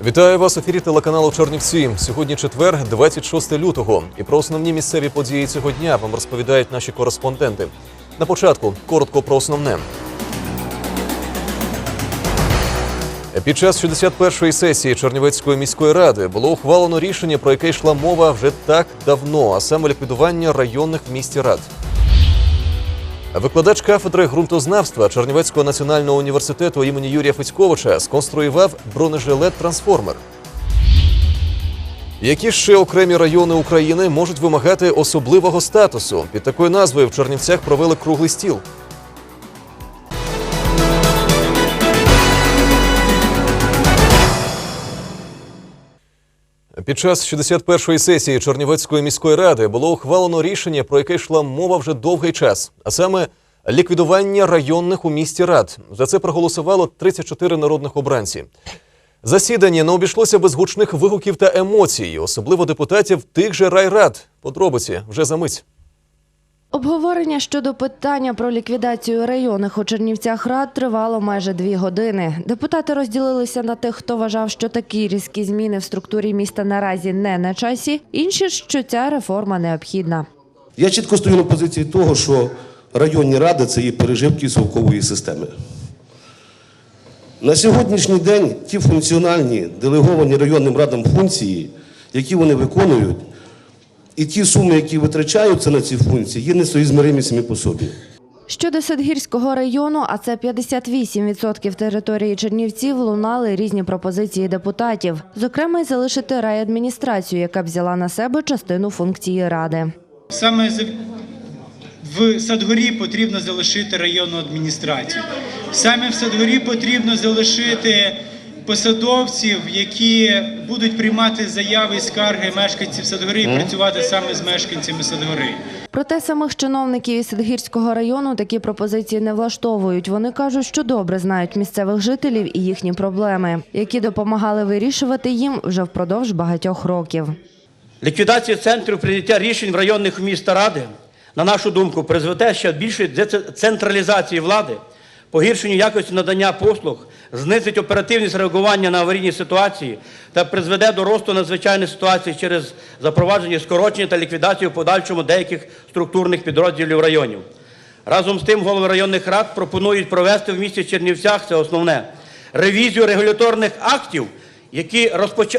Вітаю вас в ефірі телеканалу Чернівці. Сьогодні четвер, 26 лютого. І про основні місцеві події цього дня вам розповідають наші кореспонденти. На початку коротко про основне. Під час 61-ї сесії Чернівецької міської ради було ухвалено рішення, про яке йшла мова вже так давно, а саме ліквідування районних в місті рад. Викладач кафедри ґрунтознавства Чернівецького національного університету імені Юрія Федьковича сконструював бронежилет-трансформер. Які ще окремі райони України можуть вимагати особливого статусу? Під такою назвою в Чернівцях провели круглий стіл. Під час 61-ї сесії Чернівецької міської ради було ухвалено рішення, про яке йшла мова вже довгий час, а саме ліквідування районних у місті рад. За це проголосувало 34 народних обранці. Засідання не обійшлося без гучних вигуків та емоцій, особливо депутатів тих же райрад. Подробиці вже за мить. Обговорення щодо питання про ліквідацію районних у Чернівцях рад тривало майже дві години. Депутати розділилися на тих, хто вважав, що такі різкі зміни в структурі міста наразі не на часі, інші, що ця реформа необхідна. Я чітко стою на позиції того, що районні ради це є переживки совкової системи. На сьогоднішній день ті функціональні делеговані районним радам функції, які вони виконують, і ті суми, які витрачаються на ці функції, є несоізмеримі самі по собі. Щодо Садгірського району, а це 58% території Чернівців, лунали різні пропозиції депутатів. Зокрема, й залишити райадміністрацію, яка взяла на себе частину функції ради. Саме з- в Садгорі потрібно залишити районну адміністрацію. Саме в Садгорі потрібно залишити посадовців, які будуть приймати заяви і скарги мешканців Садгори і працювати саме з мешканцями Садгори. Проте самих чиновників із Садгірського району такі пропозиції не влаштовують. Вони кажуть, що добре знають місцевих жителів і їхні проблеми, які допомагали вирішувати їм вже впродовж багатьох років. Ліквідація центрів прийняття рішень в районних міста ради, на нашу думку, призведе ще більшої децентралізації влади, погіршенню якості надання послуг, знизить оперативність реагування на аварійні ситуації та призведе до росту надзвичайних ситуацій через запровадження скорочення та ліквідацію в подальшому деяких структурних підрозділів районів. Разом з тим, голови районних рад пропонують провести в місті Чернівцях, це основне, ревізію регуляторних актів, які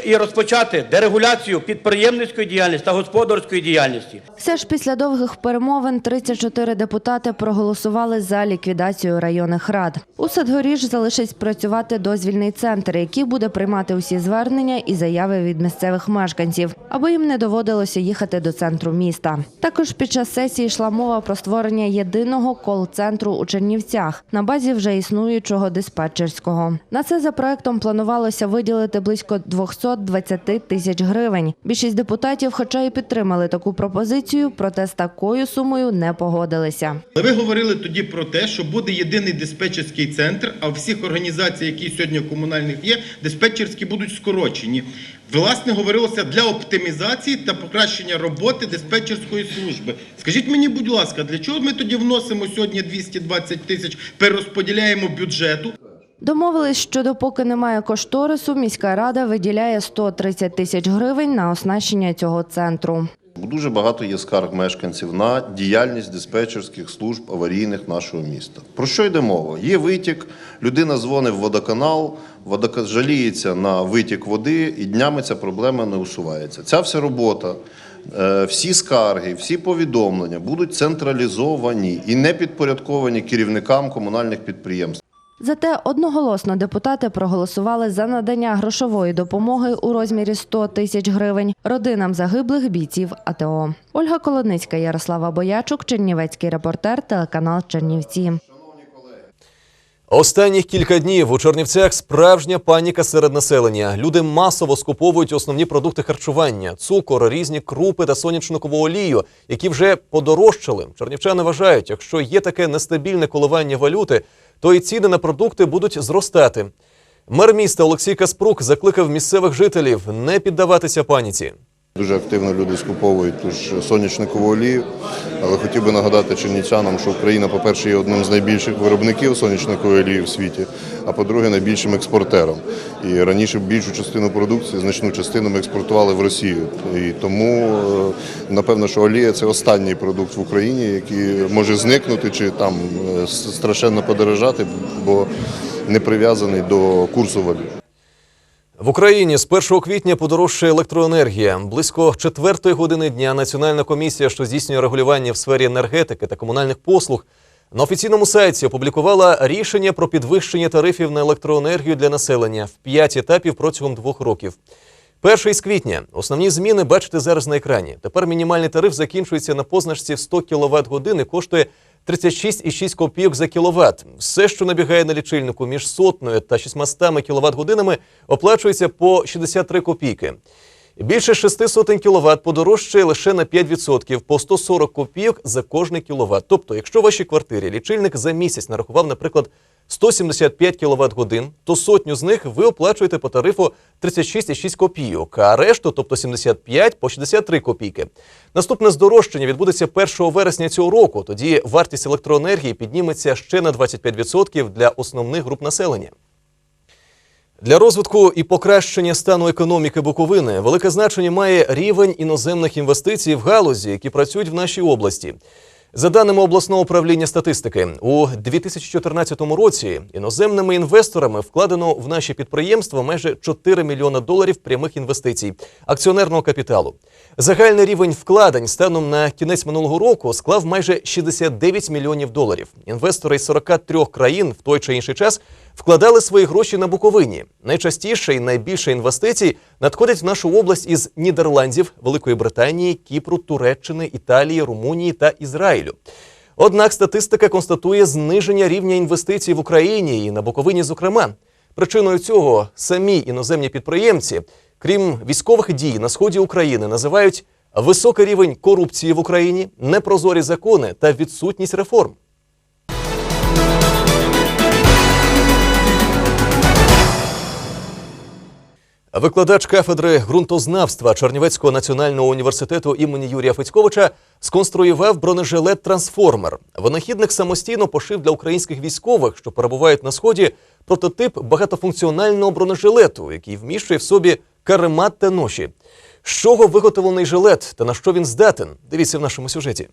і розпочати дерегуляцію підприємницької діяльності та господарської діяльності. Все ж після довгих перемовин 34 депутати проголосували за ліквідацію районних рад. У Садгорі ж залишить працювати дозвільний центр, який буде приймати усі звернення і заяви від місцевих мешканців, аби їм не доводилося їхати до центру міста. Також під час сесії йшла мова про створення єдиного кол-центру у Чернівцях на базі вже існуючого диспетчерського. На це за проектом планувалося виділити близько 220 тисяч гривень. Більшість депутатів, хоча і підтримали таку пропозицію, проте з такою сумою не погодилися. Ви говорили тоді про те, що буде єдиний диспетчерський центр, а всіх організацій, які сьогодні комунальних є, диспетчерські будуть скорочені. Власне, говорилося для оптимізації та покращення роботи диспетчерської служби. Скажіть мені, будь ласка, для чого ми тоді вносимо сьогодні 220 тисяч, перерозподіляємо бюджету? Домовились, що допоки немає кошторису, міська рада виділяє 130 тисяч гривень на оснащення цього центру. Дуже багато є скарг мешканців на діяльність диспетчерських служб аварійних нашого міста. Про що йде мова? Є витік, людина дзвонить в водоканал, водоканал жаліється на витік води, і днями ця проблема не усувається. Ця вся робота, е, всі скарги, всі повідомлення будуть централізовані і не підпорядковані керівникам комунальних підприємств. Зате одноголосно депутати проголосували за надання грошової допомоги у розмірі 100 тисяч гривень родинам загиблих бійців АТО. Ольга Колодницька, Ярослава Боячук, Чернівецький репортер, телеканал Чернівці. Останніх кілька днів у Чернівцях справжня паніка серед населення. Люди масово скуповують основні продукти харчування: цукор, різні крупи та сонячникову олію, які вже подорожчали. Чернівчани вважають, якщо є таке нестабільне коливання валюти, то і ціни на продукти будуть зростати. Мер міста Олексій Каспрук закликав місцевих жителів не піддаватися паніці. Дуже активно люди скуповують ту ж сонячникову олію. Але хотів би нагадати чернівчанам, що Україна, по-перше, є одним з найбільших виробників сонячникової олії в світі. а по-друге, найбільшим експортером. І раніше більшу частину продукції, значну частину ми експортували в Росію. І тому е, напевно, що олія це останній продукт в Україні, який може зникнути чи там е, страшенно подорожати, бо не прив'язаний до курсу валют. В Україні з 1 квітня подорожчає електроенергія. Близько четвертої години дня Національна комісія, що здійснює регулювання в сфері енергетики та комунальних послуг, на офіційному сайті опублікувала рішення про підвищення тарифів на електроенергію для населення в п'ять етапів протягом двох років. Перший з квітня. Основні зміни бачите зараз на екрані. Тепер мінімальний тариф закінчується на позначці в 100 кВт години, коштує 36,6 копійок за кіловат. Все, що набігає на лічильнику між сотною та 600 кВт годинами, оплачується по 63 копійки. Більше 6 сотень кіловат подорожчає лише на 5% по 140 копійок за кожний кіловат. Тобто, якщо в вашій квартирі лічильник за місяць нарахував, наприклад, 175 кВт годин, то сотню з них ви оплачуєте по тарифу 36,6 копійок, а решту, тобто 75 по 63 копійки. Наступне здорожчання відбудеться 1 вересня цього року. Тоді вартість електроенергії підніметься ще на 25% для основних груп населення. Для розвитку і покращення стану економіки Буковини велике значення має рівень іноземних інвестицій в галузі, які працюють в нашій області. За даними обласного управління статистики, у 2014 році іноземними інвесторами вкладено в наші підприємства майже 4 мільйона доларів прямих інвестицій акціонерного капіталу. Загальний рівень вкладень станом на кінець минулого року склав майже 69 мільйонів доларів. Інвестори із 43 країн в той чи інший час вкладали свої гроші на Буковині. Найчастіше і найбільше інвестицій надходять в нашу область із Нідерландів, Великої Британії, Кіпру, Туреччини, Італії, Румунії та Ізраїлю. Однак статистика констатує зниження рівня інвестицій в Україні і на Буковині, зокрема. Причиною цього самі іноземні підприємці, крім військових дій на сході України, називають високий рівень корупції в Україні, непрозорі закони та відсутність реформ. Викладач кафедри ґрунтознавства Чернівецького національного університету імені Юрія Федьковича сконструював бронежилет Трансформер. Винахідник самостійно пошив для українських військових, що перебувають на сході, прототип багатофункціонального бронежилету, який вміщує в собі каремат та ноші. З чого виготовлений жилет та на що він здатен? Дивіться в нашому сюжеті.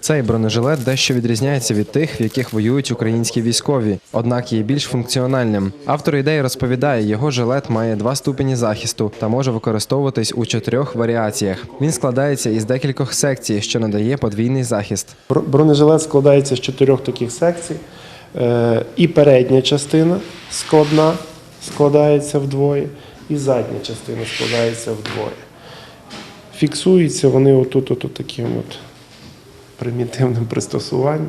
Цей бронежилет дещо відрізняється від тих, в яких воюють українські військові, однак є більш функціональним. Автор ідеї розповідає, його жилет має два ступені захисту та може використовуватись у чотирьох варіаціях. Він складається із декількох секцій, що надає подвійний захист. Бронежилет складається з чотирьох таких секцій. Е, І передня частина складна складається вдвоє, і задня частина складається вдвоє. Фіксуються вони отут, отут таким от примітивним пристосуванням.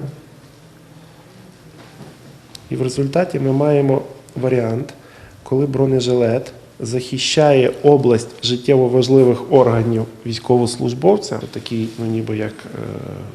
І в результаті ми маємо варіант, коли бронежилет захищає область життєво важливих органів військовослужбовця, такий, ну ніби як е,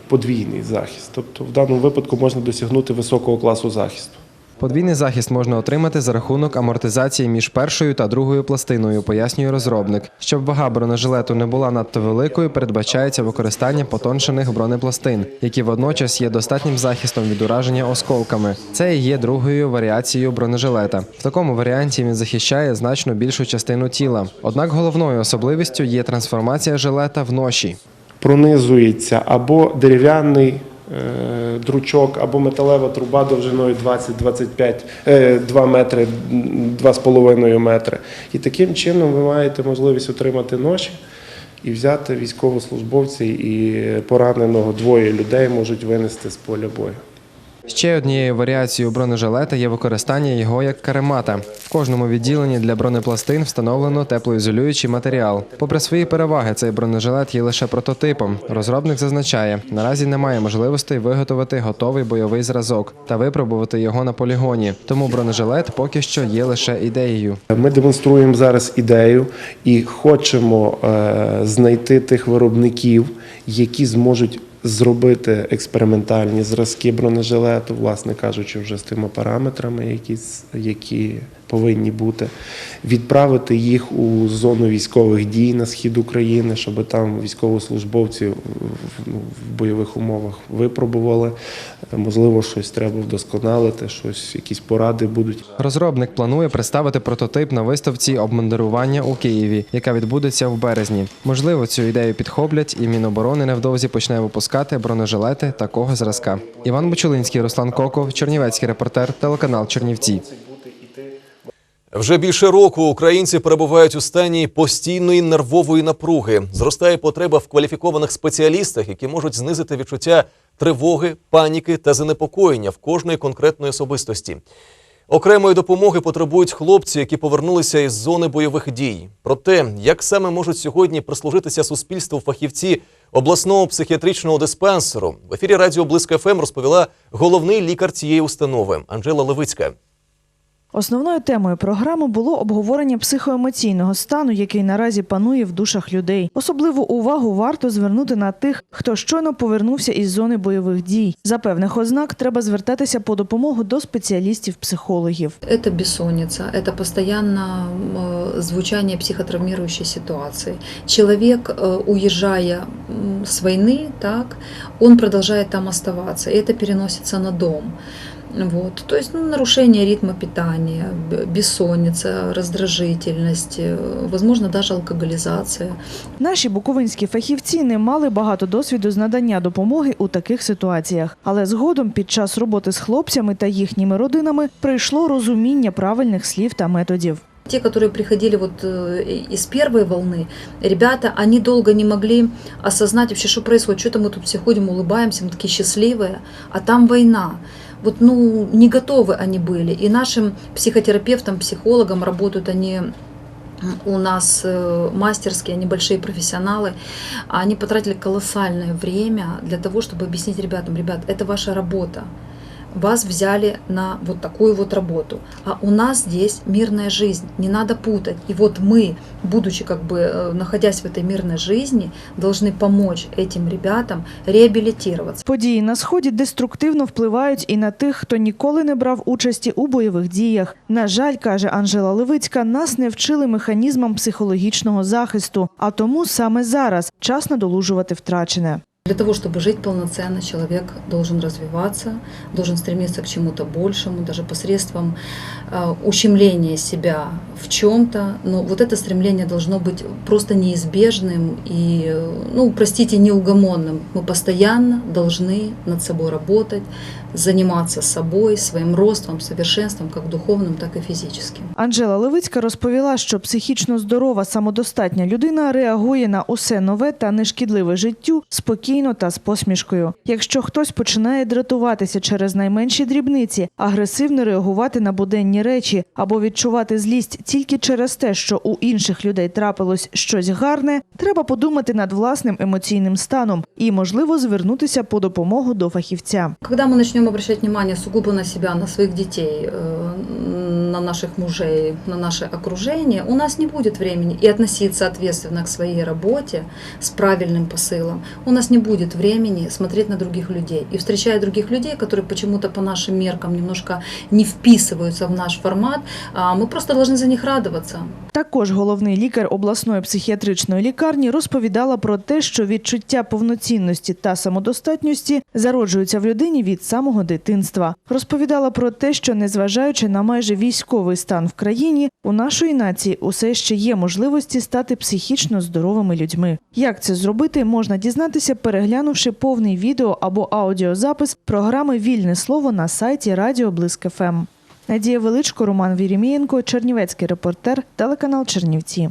подвійний захист. Тобто в даному випадку можна досягнути високого класу захисту. Подвійний захист можна отримати за рахунок амортизації між першою та другою пластиною, пояснює розробник. Щоб вага бронежилету не була надто великою, передбачається використання потоншених бронепластин, які водночас є достатнім захистом від ураження осколками. Це і є другою варіацією бронежилета. В такому варіанті він захищає значно більшу частину тіла. Однак головною особливістю є трансформація жилета в ноші. Пронизується або дерев'яний дручок, або металева труба довжиною 20-25, е, 2 метри, 2,5 метри. І таким чином ви маєте можливість отримати ноші і взяти військовослужбовців і пораненого двоє людей можуть винести з поля бою. Ще однією варіацією бронежилета є використання його як каремата. В кожному відділенні для бронепластин встановлено теплоізолюючий матеріал. Попри свої переваги, цей бронежилет є лише прототипом. Розробник зазначає, наразі немає можливостей виготовити готовий бойовий зразок та випробувати його на полігоні. Тому бронежилет поки що є лише ідеєю. Ми демонструємо зараз ідею і хочемо е, знайти тих виробників, які зможуть зробити експериментальні зразки бронежилету, власне кажучи, вже з тими параметрами, які, які повинні бути, відправити їх у зону військових дій на схід України, щоб там військовослужбовці в- ну, бойових умовах випробували. Можливо, щось треба вдосконалити, щось, якісь поради будуть. Розробник планує представити прототип на виставці обмундирування у Києві, яка відбудеться в березні. Можливо, цю ідею підхоплять, і Міноборони невдовзі почне випускати бронежилети такого зразка. Іван Бучулинський, Руслан Коков, Чернівецький репортер, телеканал Чернівці. Вже більше року українці перебувають у стані постійної нервової напруги. Зростає потреба в кваліфікованих спеціалістах, які можуть знизити відчуття тривоги, паніки та занепокоєння в кожної конкретної особистості. Окремої допомоги потребують хлопці, які повернулися із зони бойових дій. Про те, як саме можуть сьогодні прислужитися суспільству фахівці обласного психіатричного диспансеру, в ефірі Радіо Близько ФМ розповіла головний лікар цієї установи Анжела Левицька. Основною темою програми було обговорення психоемоційного стану, який наразі панує в душах людей. Особливу увагу варто звернути на тих, хто щойно повернувся із зони бойових дій. За певних ознак треба звертатися по допомогу до спеціалістів-психологів. Это бессонница, это постоянно э, звучание психотравмирующей ситуации. Человек, э, уезжая м, с войны, так, он продолжает там оставаться, и это переносится на дом. Вот. То есть ну, нарушение ритма питания, б- бессонница, раздражительность, э, возможно, даже алкоголизация. Наші буковинські фахівці не мали багато досвіду з надання допомоги у таких ситуаціях, але згодом під час роботи з хлопцями та їхніми родинами прийшло розуміння правильних слів та методів. Те, которые приходили вот э, из первой волны, ребята, они долго не могли осознать вообще, что происходит. Что-то мы тут все ходим, улыбаемся, мы такие счастливые, а там война. Вот, ну, не готовы они были. И нашим психотерапевтам, психологам работают они м, у нас э, мастерские, они большие профессионалы, а они потратили колоссальное время для того, чтобы объяснить ребятам, ребят, это ваша работа, вас взяли на вот такую вот работу, а у нас здесь мирная жизнь, не надо путать. И вот мы, будучи как бы э, находясь в этой мирной жизни, должны помочь этим ребятам реабилитироваться. Події на сході деструктивно впливають і на тих, хто ніколи не брав участі у бойових діях. На жаль, каже Анжела Левицька, нас не вчили механізмам психологічного захисту, а тому саме зараз час надолужувати втрачене. Для того, чтобы жить полноценно, человек должен развиваться, должен стремиться к чему-то большему, даже посредством э, ущемления себя в чем-то. Но вот это стремление должно быть просто неизбежным и, э, ну, простите, неугомонным. Мы постоянно должны над собой работать, заниматься собой, своим ростом, совершенством, как духовным, так и физическим. Анжела Левицька розповіла, що психічно здорова, самодостатня людина реагує на усе нове та нешкідливе життю спокійно та з посмішкою. Якщо хтось починає дратуватися через найменші дрібниці, агресивно реагувати на буденні речі або відчувати злість тільки через те, що у інших людей трапилось щось гарне, треба подумати над власним емоційним станом і, можливо, звернутися по допомогу до фахівця. Когда ми почнемо обращать увагу сугубо на себе, на своїх детей, э, на наших мужей, на наше окружение, у нас не будет времени и относиться ответственно к своей работе с правильным посылом. У нас не будет времени смотреть на других людей. И встречая других людей, которые почему-то по нашим меркам немножко не вписываются в наш формат, а, мы просто должны за них радоваться. Також головний лікар обласної психіатричної лікарні розповідала про те, що відчуття повноцінності та самодостатньості зароджуються в людині від самого дитинства. Розповідала про те, що незважаючи на майже військовий стан в країні, у нашої нації усе ще є можливості стати психічно здоровими людьми. Як це зробити, можна дізнатися, переглянувши повний відео або аудіозапис програми Вільне слово на сайті Радіо Блиск ФМ. Надія Величко, Роман Вірімієнко, Чернівецький репортер, телеканал Чернівці.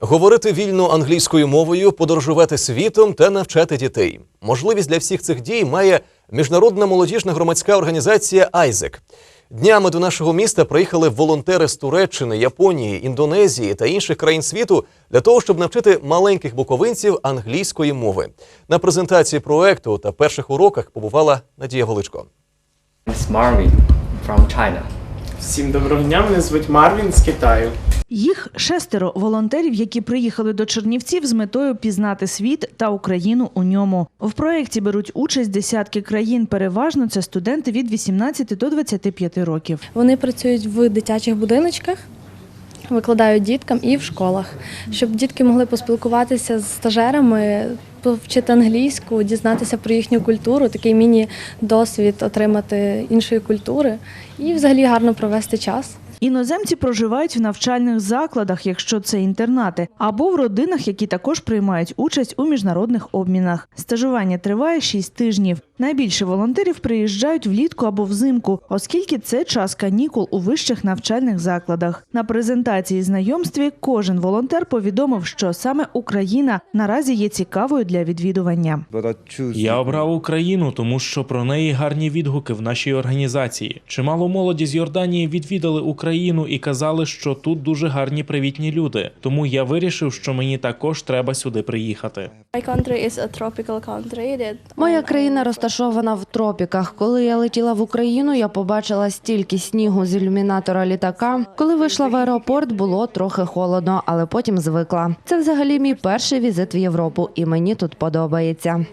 Говорити вільно англійською мовою, подорожувати світом та навчати дітей. Можливість для всіх цих дій має міжнародна молодіжна громадська організація Айзек. Днями до нашого міста приїхали волонтери з Туреччини, Японії, Індонезії та інших країн світу для того, щоб навчити маленьких буковинців англійської мови. На презентації проекту та перших уроках побувала Надія Величко. It's Marvin from China. Всім доброго дня, мене звуть Марвін з Китаю. Їх шестеро волонтерів, які приїхали до Чернівців з метою пізнати світ та Україну у ньому. В проєкті беруть участь десятки країн. Переважно це студенти від 18 до 25 років. Вони працюють в дитячих будиночках, викладають діткам і в школах, щоб дітки могли поспілкуватися з стажерами, повчити англійську, дізнатися про їхню культуру, такий міні-досвід отримати іншої культури і взагалі гарно провести час. Іноземці проживають в навчальних закладах, якщо це інтернати, або в родинах, які також приймають участь у міжнародних обмінах. Стажування триває 6 тижнів. Найбільше волонтерів приїжджають влітку або взимку, оскільки це час канікул у вищих навчальних закладах. На презентації знайомстві кожен волонтер повідомив, що саме Україна наразі є цікавою для відвідування. Я обрав Україну, тому що про неї гарні відгуки в нашій організації. Чимало молоді з Йорданії відвідали Україну і казали, що тут дуже гарні привітні люди. Тому я вирішив, що мені також треба сюди приїхати. Моя країна розташована в тропіках. Коли я летіла в Україну, я побачила стільки снігу з ілюмінатора літака. Коли вийшла в аеропорт, було трохи холодно, але потім звикла. Це взагалі мій перший візит в Європу, і мені тут подобається.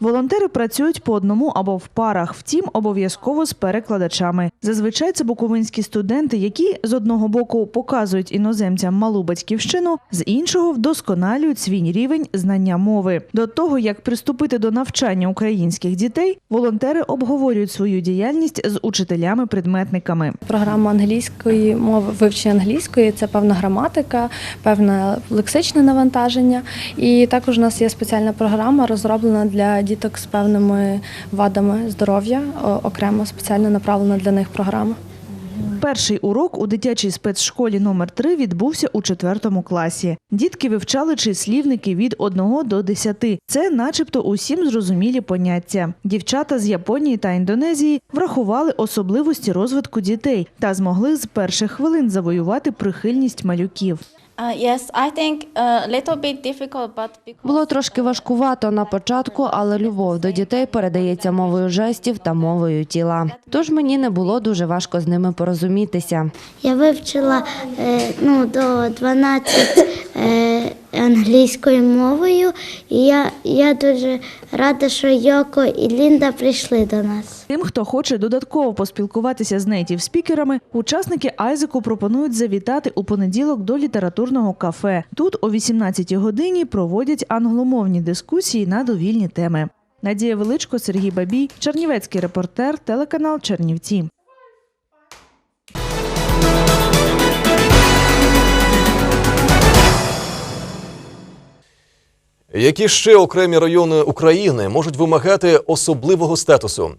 Волонтери працюють по одному або в парах, втім, обов'язково з перекладачами. Зазвичай це буковинські студенти, які з одного боку показують іноземцям малу батьківщину, з іншого вдосконалюють свій рівень знання мови. До того як приступити до навчання українських дітей, волонтери обговорюють свою діяльність з учителями-предметниками. Програма англійської мови, вивчення англійської це певна граматика, певне лексичне навантаження. І також у нас є спеціальна програма, розроблена для діток з певними вадами здоров'я, окремо спеціально направлена для них програма. Перший урок у дитячій спецшколі номер 3 відбувся у четвертому класі. Дітки вивчали числівники від 1 до 10. Це, начебто, усім зрозумілі поняття. Дівчата з Японії та Індонезії врахували особливості розвитку дітей та змогли з перших хвилин завоювати прихильність малюків. Було трошки важкувато на початку, але любов до дітей передається мовою жестів та мовою тіла. Тож мені не було дуже важко з ними порозумітися. Я вивчила е, ну, до 12 е, англійською мовою, і я, я дуже рада, що Йоко і Лінда прийшли до нас. Тим, хто хоче додатково поспілкуватися з нейтів спікерами, учасники Айзеку пропонують завітати у понеділок до літературного кафе. Тут о 18-й годині проводять англомовні дискусії на довільні теми. Надія Величко, Сергій Бабій, Чернівецький репортер, телеканал Чернівці. Які ще окремі райони України можуть вимагати особливого статусу?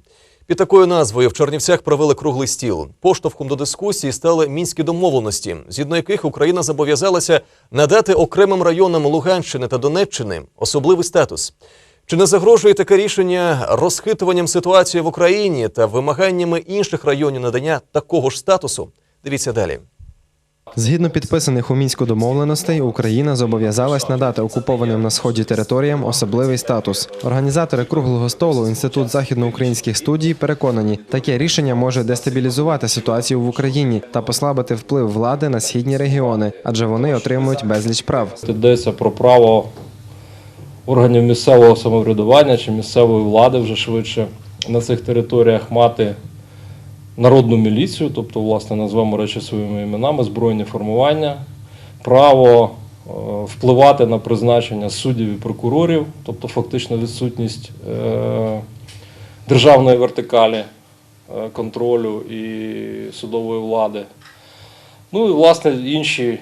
Під такою назвою в Чернівцях провели круглий стіл. Поштовхом до дискусії стали мінські домовленості, згідно яких Україна зобов'язалася надати окремим районам Луганщини та Донеччини особливий статус. Чи не загрожує таке рішення розхитуванням ситуації в Україні та вимаганнями інших районів надання такого ж статусу? Дивіться далі. Згідно підписаних у мінську домовленостей, Україна зобов'язалась надати окупованим на сході територіям особливий статус. Організатори круглого столу Інститут західноукраїнських студій переконані, таке рішення може дестабілізувати ситуацію в Україні та послабити вплив влади на східні регіони, адже вони отримують безліч прав. Йдеться про право органів місцевого самоврядування чи місцевої влади вже швидше на цих територіях мати народну міліцію, тобто, власне, назвемо речі своїми іменами, збройні формування, право е, впливати на призначення суддів і прокурорів, тобто фактично відсутність е, державної вертикалі е, контролю і судової влади. Ну і власне інші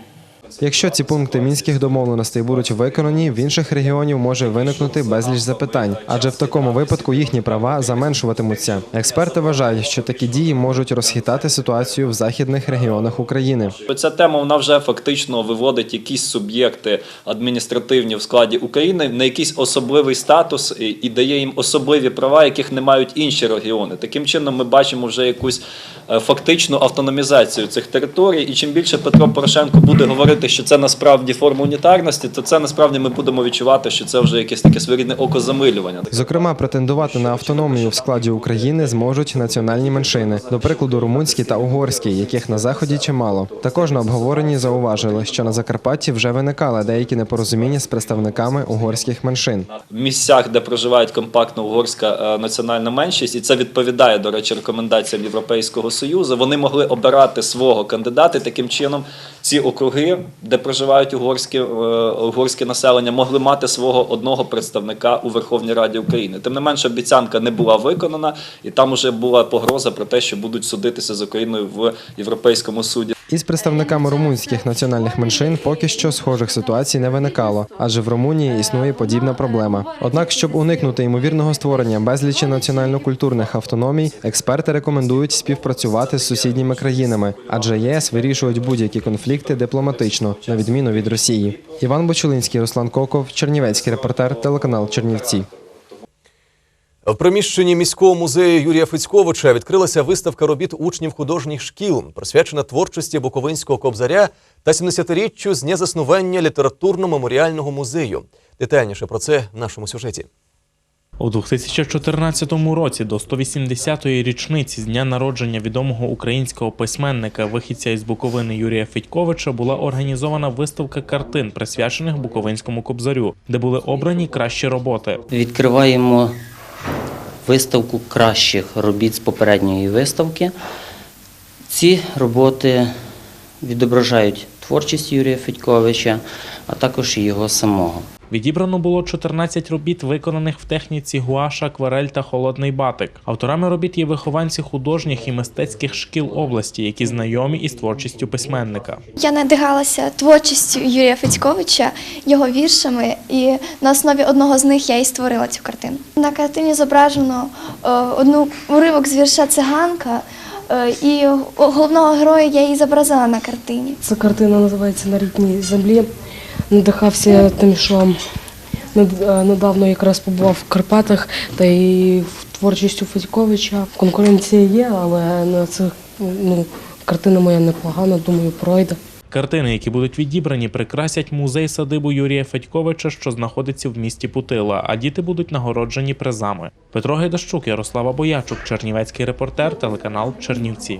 Якщо ці пункти мінських домовленостей будуть виконані, в інших регіонів може виникнути безліч запитань, адже в такому випадку їхні права заменшуватимуться. Експерти вважають, що такі дії можуть розхитати ситуацію в західних регіонах України. Ця тема вона вже фактично виводить якісь суб'єкти адміністративні в складі України на якийсь особливий статус і, дає їм особливі права, яких не мають інші регіони. Таким чином, ми бачимо вже якусь е, фактичну автономізацію цих територій. І чим більше Петро Порошенко буде говорити говорити, що це насправді форма унітарності, то це насправді ми будемо відчувати, що це вже якесь таке своєрідне окозамилювання. Зокрема, претендувати на автономію в складі України зможуть національні меншини, до прикладу, румунські та угорські, яких на заході чимало. Також на обговоренні зауважили, що на Закарпатті вже виникали деякі непорозуміння з представниками угорських меншин. в місцях, де проживають компактно угорська е, національна меншість, і це відповідає, до речі, рекомендаціям Європейського Союзу. Вони могли обирати свого кандидата. Таким чином, ці округи, де проживають угорське, угорське населення, могли мати свого одного представника у Верховній Раді України. Тим не менше, обіцянка не була виконана, і там уже була погроза про те, що будуть судитися з Україною в Європейському суді. Із представниками румунських національних меншин поки що схожих ситуацій не виникало, адже в Румунії існує подібна проблема. Однак, щоб уникнути ймовірного створення безлічі національно-культурних автономій, експерти рекомендують співпрацювати з сусідніми країнами, адже ЄС вирішують будь-які конфлікти дипломатично, на відміну від Росії. Іван Бочулинський, Руслан Коков, Чернівецький репортер, телеканал Чернівці. В приміщенні міського музею Юрія Фицьковича відкрилася виставка робіт учнів художніх шкіл, присвячена творчості Буковинського кобзаря та 70-річчю з дня заснування літературно-меморіального музею. Детальніше про це в нашому сюжеті. У 2014 році до 180-ї річниці з дня народження відомого українського письменника, вихідця із Буковини Юрія Федьковича, була організована виставка картин, присвячених Буковинському кобзарю, де були обрані кращі роботи. Відкриваємо виставку кращих робіт з попередньої виставки. Ці роботи відображають творчість Юрія Федьковича, а також його самого. Відібрано було 14 робіт, виконаних в техніці гуаш, акварель та холодний батик. Авторами робіт є вихованці художніх і мистецьких шкіл області, які знайомі із творчістю письменника. Я надихалася творчістю Юрія Федьковича, його віршами, і на основі одного з них я і створила цю картину. На картині зображено е, одну уривок з вірша Циганка, е, і головного героя я і зобразила на картині. Ця картина називається На рідній землі. Надихався тим, що е, недавно якраз побував в Карпатах та і творчістю Федьковича. Конкуренція є, але на це ну, картина моя непогана, думаю, пройде. Картини, які будуть відібрані, прикрасять музей садибу Юрія Федьковича, що знаходиться в місті Путила, а діти будуть нагороджені призами. Петро Гайдащук, Ярослава Боячук, Чернівецький репортер, телеканал Чернівці.